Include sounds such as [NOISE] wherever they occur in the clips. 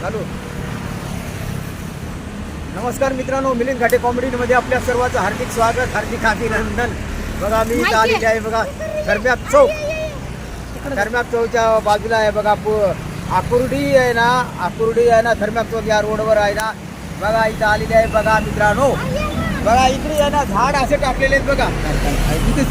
चालू. नमस्कार मित्रांनो मिलिंद घाटे कॉमेडीमध्ये आपल्या सर्वांचं हार्दिक स्वागत हार्दिक अभिनंदन. बघा मी इथं आलेले आहे बघा धर्म्यात चौक. धर्म्यात चौकच्या बाजूला आहे बघा आकुर्डी आहे ना आकुर्डी आहे ना धर्म्यात चौक या रोडवर आहे ना. बघा इथं आलेले आहे बघा मित्रांनो. बघा इकडे आहे ना झाड असे टाकलेले आहेत बघा. इथे.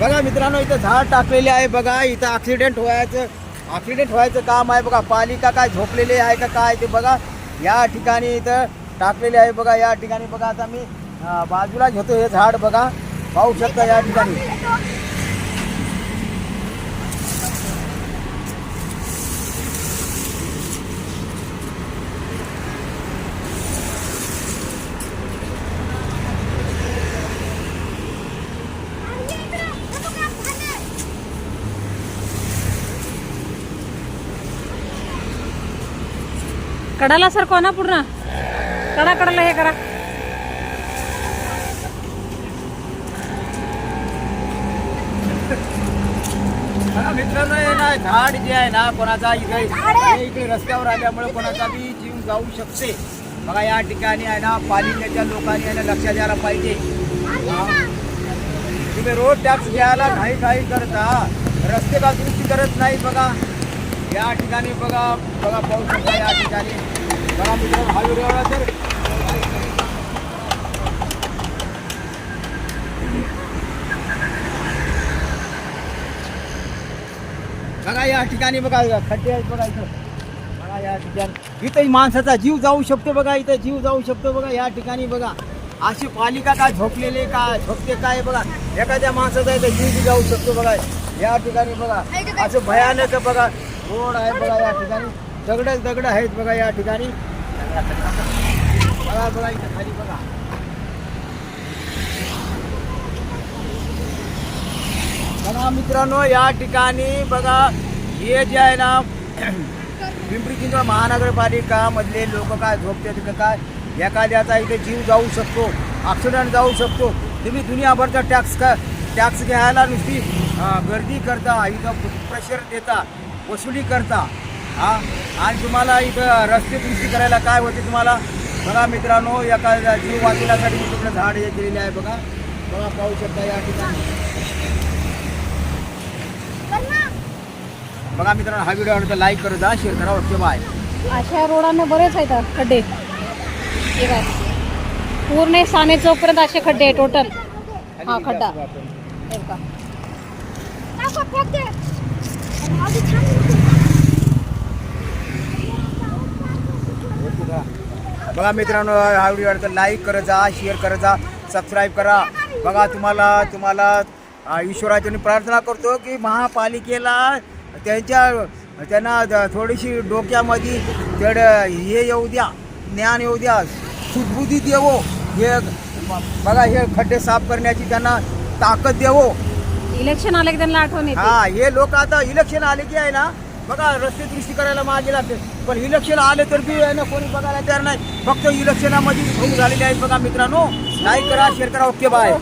बघा मित्रांनो इथं झाड टाकलेले आहे बघा इथं ॲक्सिडेंट व्हायचं. ॲक्सिडेंट व्हायचं काम आहे बघा. पालिका काय झोपलेले आहे का काय ते बघा. या ठिकाणी इथं टाकलेले आहे बघा. या ठिकाणी बघा आता मी बाजूला घेतो हे झाड बघा. पाहू शकता या ठिकाणी. कडाला सरकवा ना पूर्ण? कडा कडाला हे करा. मित्रांनो हे ना झाड जे आहे ना कोणाचा इकडे हे इकडे रस्त्यावर आल्यामुळे कोणाचा बी जीव जाऊ शकते. बघा या ठिकाणी आहे ना पालिकेच्या लोकांनी आहे ना लक्ष द्यायला पाहिजे. तुम्ही रोड टॅक्स घ्यायला घाई घाई करता. रस्ते का दुरुस्ती करत नाही बघा. या ठिकाणी बघा बघा पाहू शकता या ठिकाणी. बघा मित्र हा व्हिडिओ तर बघा या ठिकाणी बघा खड्डे आहेत बघा इथं. बघा या ठिकाणी. इथं माणसाचा जीव जाऊ शकतो बघा इथं जीव जाऊ शकतो बघा या ठिकाणी बघा. अशी पालिका काय झोपलेले का झोपते काय बघा. एखाद्या माणसाचा इथं जीव जाऊ शकतो बघा. या ठिकाणी बघा. असं भयानक बघा. रोड आहे बघा या ठिकाणी. दगड दगड आहेत बघा या ठिकाणी. बघा बघा इथं खाली बघा. बघा मित्रांनो या ठिकाणी बघा हे जे आहे ना पिंपरी चिंचवड महानगरपालिका मधले लोक काय झोपते तिथं काय? एखाद्याचा इथे जीव जाऊ शकतो ॲक्सिडेंट जाऊ शकतो. तुम्ही दुनियाभरचा टॅक्स का टॅक्स घ्यायला नुसती गर्दी करता इथं प्रेशर देता वसुली करता. हा? आणि तुम्हाला इथं रस्ते दुरुस्ती करायला काय होते तुम्हाला? बघा मित्रांनो एखाद्या जीव वाचवण्यासाठी मी तिकडे झाड हे केलेले आहे बघा. बघा पाहू शकता या ठिकाणी. बघा मित्रांनो हा व्हिडिओ आवडला लाईक करा जा शेअर करा ओके बाय अशा रोडाने बरेच आहेत खड्डे. पूर्ण साने चौकपर्यंत असे खड्डे टोटल हा खड्डा. बघा. बघा मित्रांनो हा व्हिडिओ आवडला लाईक करत जा शेअर करत जा सबस्क्राईब करा. बघा तुम्हाला तुम्हाला ईश्वराच्या प्रार्थना करतो की महापालिकेला त्यांच्या त्यांना थोडीशी डोक्यामध्ये तेवढं हे येऊ द्या ज्ञान येऊ द्या सुदबुद्धीत येवो हे बघा हे खड्डे साफ करण्याची त्यांना ताकद देवो. इलेक्शन आले की त्यांना आठवण येते. हा हे लोक आता इलेक्शन आले की आहे ना बघा रस्ते दुरुस्ती करायला मागे लागते पण इलेक्शन आले तर बी आहे ना कोणी बघायला तयार नाही. फक्त इलेक्शनामध्ये भूक झालेले आहेत बघा मित्रांनो. लाईक करा शेअर करा ओके [LAUGHS] बाय